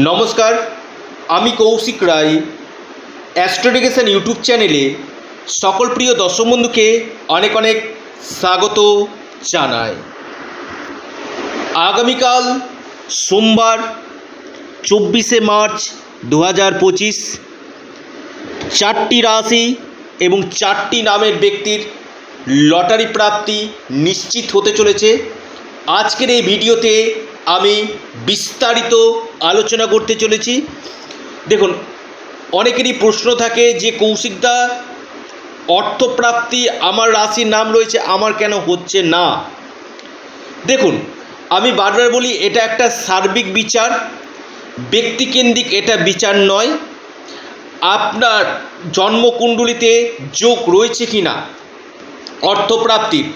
নমস্কার, আমি কৌশিক রায়, অ্যাস্ট্রোডিকেশন ইউটিউব চ্যানেলে সকল প্রিয় দর্শক বন্ধুকে অনেক অনেক স্বাগত জানাই। আগামীকাল সোমবার, চব্বিশে মার্চ দু হাজার পঁচিশ, চারটি রাশি এবং চারটি নামের ব্যক্তির লটারি প্রাপ্তি নিশ্চিত হতে চলেছে। আজকের এই ভিডিওতে আমি বিস্তারিত আলোচনা করতে চলেছি। দেখুন, অনেকেরই প্রশ্ন থাকে যে, কৌশিকদা, অর্থপ্রাপ্তি, আমার রাশির নাম রয়েছে, আমার কেন হচ্ছে না? দেখুন, আমি বারবার বলি, এটা একটা সার্বিক বিচার, ব্যক্তিকেন্দ্রিক এটা বিচার নয়। আপনার জন্মকুণ্ডলিতে যোগ রয়েছে কি না অর্থপ্রাপ্তির।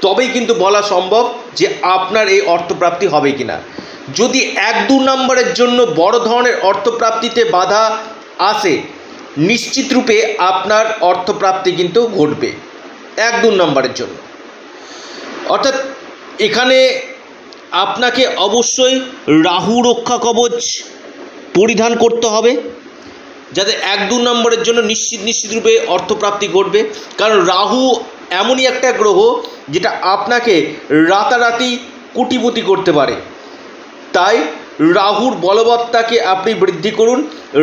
তবেই কিন্তু বলা সম্ভব যে আপনার এই অর্থপ্রাপ্তি হবে কি না যদি এক দু নম্বরের জন্য বড় ধরনের অর্থপ্রাপ্তিতে বাধা আসে, নিশ্চিত রূপে আপনার অর্থপ্রাপ্তি কিন্তু ঘটবে এক দু নম্বরের জন্য। অর্থাৎ এখানে আপনাকে অবশ্যই রাহু রক্ষা কবচ পরিধান করতে হবে, যাতে এক দু নম্বরের জন্য নিশ্চিত নিশ্চিত রূপে অর্থপ্রাপ্তি ঘটবে। কারণ রাহু এমনই একটা গ্রহ, যেটা আপনাকে রাতারাতি কোটিপতি করতে পারে। তাই রাহুর বলবত্তাকে আপনি বৃদ্ধি করুন,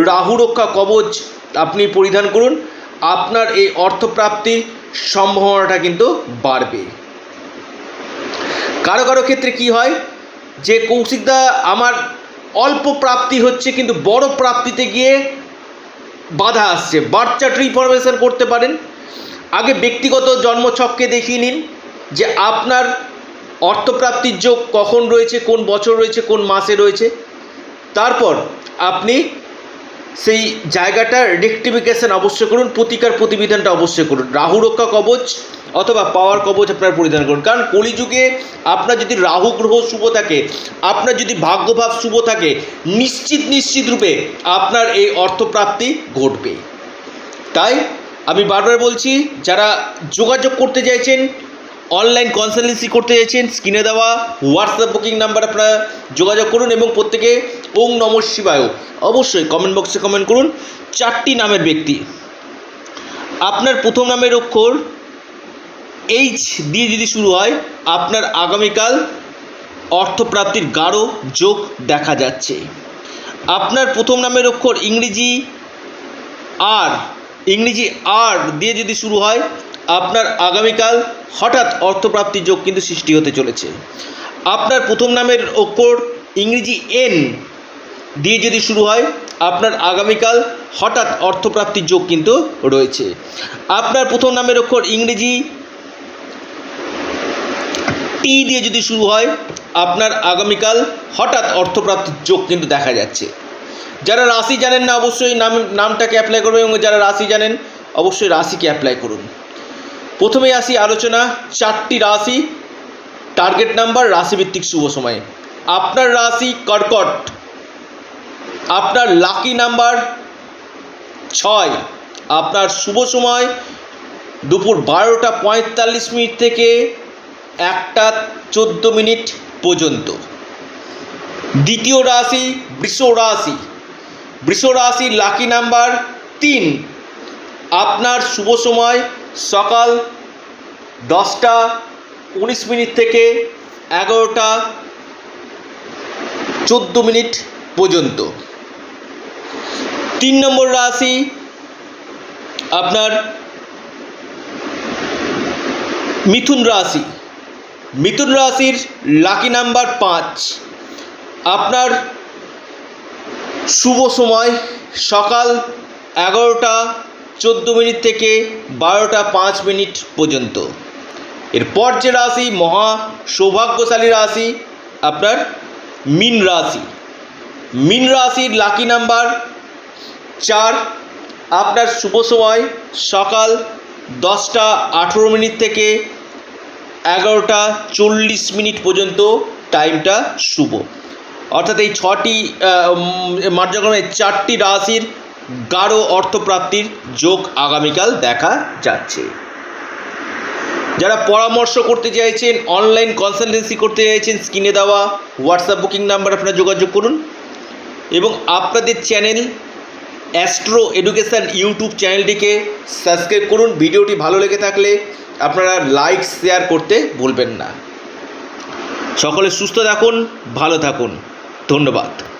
রাহু রক্ষা কবচ আপনি পরিধান করুন, আপনার এই অর্থপ্রাপ্তির সম্ভাবনাটা কিন্তু বাড়বে। কারও কারও ক্ষেত্রে কি হয়, যে কৌশিকদা আমার অল্প প্রাপ্তি হচ্ছে কিন্তু বড় প্রাপ্তিতে গিয়ে বাধা আসছে। বার্থ চার্ট রিফরমেশন করতে পারেন। আগে ব্যক্তিগত জন্মছককে দেখিয়ে নিন যে আপনার অর্থপ্রাপ্তির যোগ কখন রয়েছে, কোন বছর রয়েছে, কোন মাসে রয়েছে? তারপর আপনি সেই জায়গাটার রেক্টিফিকেশন অবশ্যই করুন, প্রতিকার প্রতিবিধানটা অবশ্যই করুন। রাহু রক্ষা কবচ অথবা পাওয়ার কবচ আপনার পরিধান করুন। কারণ কলিযুগে আপনার যদি রাহু গ্রহ শুভ থাকে, আপনার যদি ভাগ্যভাব শুভ থাকে, নিশ্চিত নিশ্চিত রূপে আপনার এই অর্থপ্রাপ্তি ঘটবে। তাই আমি বারবার বলছি, যারা যোগাযোগ করতে চাইছেন অনলাইন কনসালটেন্সি করতে চাইছেন স্ক্রিনে দেওয়া হোয়াটসঅ্যাপ বুকিং নাম্বার আপনারা যোগাযোগ করুন এবং প্রত্যেকে ওং নম শিবায়। অবশ্যই কমেন্ট বক্সে কমেন্ট করুন, চারটি নামের ব্যক্তি। আপনার প্রথম নামের অক্ষর এইচ দিয়ে যদি শুরু হয়, আপনার আগামীকাল অর্থপ্রাপ্তির গাঢ় যোগ দেখা যাচ্ছে। আপনার প্রথম নামের অক্ষর ইংরেজি আর ইংরেজি আর দিয়ে যদি শুরু হয় আপনার আগামীকাল হঠাৎ অর্থপ্রাপ্তির যোগ কিন্তু সৃষ্টি হতে চলেছে। আপনার প্রথম নামের অক্ষর ইংরেজি এন দিয়ে যদি শুরু হয়, আপনার আগামীকাল হঠাৎ অর্থপ্রাপ্তির যোগ কিন্তু রয়েছে। আপনার প্রথম নামের অক্ষর ইংরেজি টি দিয়ে যদি শুরু হয়, আপনার আগামীকাল হঠাৎ অর্থপ্রাপ্তির যোগ কিন্তু দেখা যাচ্ছে। যারা রাশি জানেন না, অবশ্যই নাম নামটাকে অ্যাপ্লাই করবেন এবং যারা রাশি জানেন, অবশ্যই রাশিকে অ্যাপ্লাই করুন। প্রথমে আসি আলোচনা চারটি রাশি। টার্গেট নাম্বার রাশিভিত্তিক শুভ সময়। আপনার রাশি কর্কট। আপনার লাকি নাম্বার ছয়। আপনার শুভ সময় দুপুর বারোটা পঁয়তাল্লিশ মিনিট থেকে একটা চোদ্দ মিনিট পর্যন্ত। দ্বিতীয় রাশি বৃষ রাশি। বৃষ রাশির লাকি নাম্বার তিন। আপনার শুভ সময় সকাল দশটা উনিশ মিনিট থেকে এগারোটা চোদ্দ মিনিট পর্যন্ত। তিন নম্বর রাশি, আপনার মিথুন রাশি। মিথুন রাশির লাকি নাম্বার পাঁচ। আপনার শুভ সময় সকাল এগারোটা চোদ্দ মিনিট থেকে বারোটা পাঁচ মিনিট পর্যন্ত। এরপর যে রাশি, মহা সৌভাগ্যশালী রাশি, আপনার মিন রাশি। মিন রাশির লাকি নাম্বার চার, আপনার শুভ সময় সকাল দশটা আঠেরো মিনিট থেকে এগারোটা চল্লিশ মিনিট পর্যন্ত টাইমটা শুভ। অর্থাৎ এই ছটি মার্জাগণের চারটি রাশির গাঢ় অর্থপ্রাপ্তির যোগ আগামীকাল দেখা যাচ্ছে। যারা পরামর্শ করতে চাইছেন অনলাইন কনসালটেন্সি করতে চাইছেন স্ক্রিনে দেওয়া হোয়াটসঅ্যাপ বুকিং নাম্বার আপনারা যোগাযোগ করুন এবং আপনাদের চ্যানেল অ্যাস্ট্রো এডুকেশান ইউটিউব চ্যানেলটিকে সাবস্ক্রাইব করুন। ভিডিওটি ভালো লেগে থাকলে আপনারা লাইক শেয়ার করতে ভুলবেন না। সকলে সুস্থ থাকুন, ভালো থাকুন। ধন্যবাদ।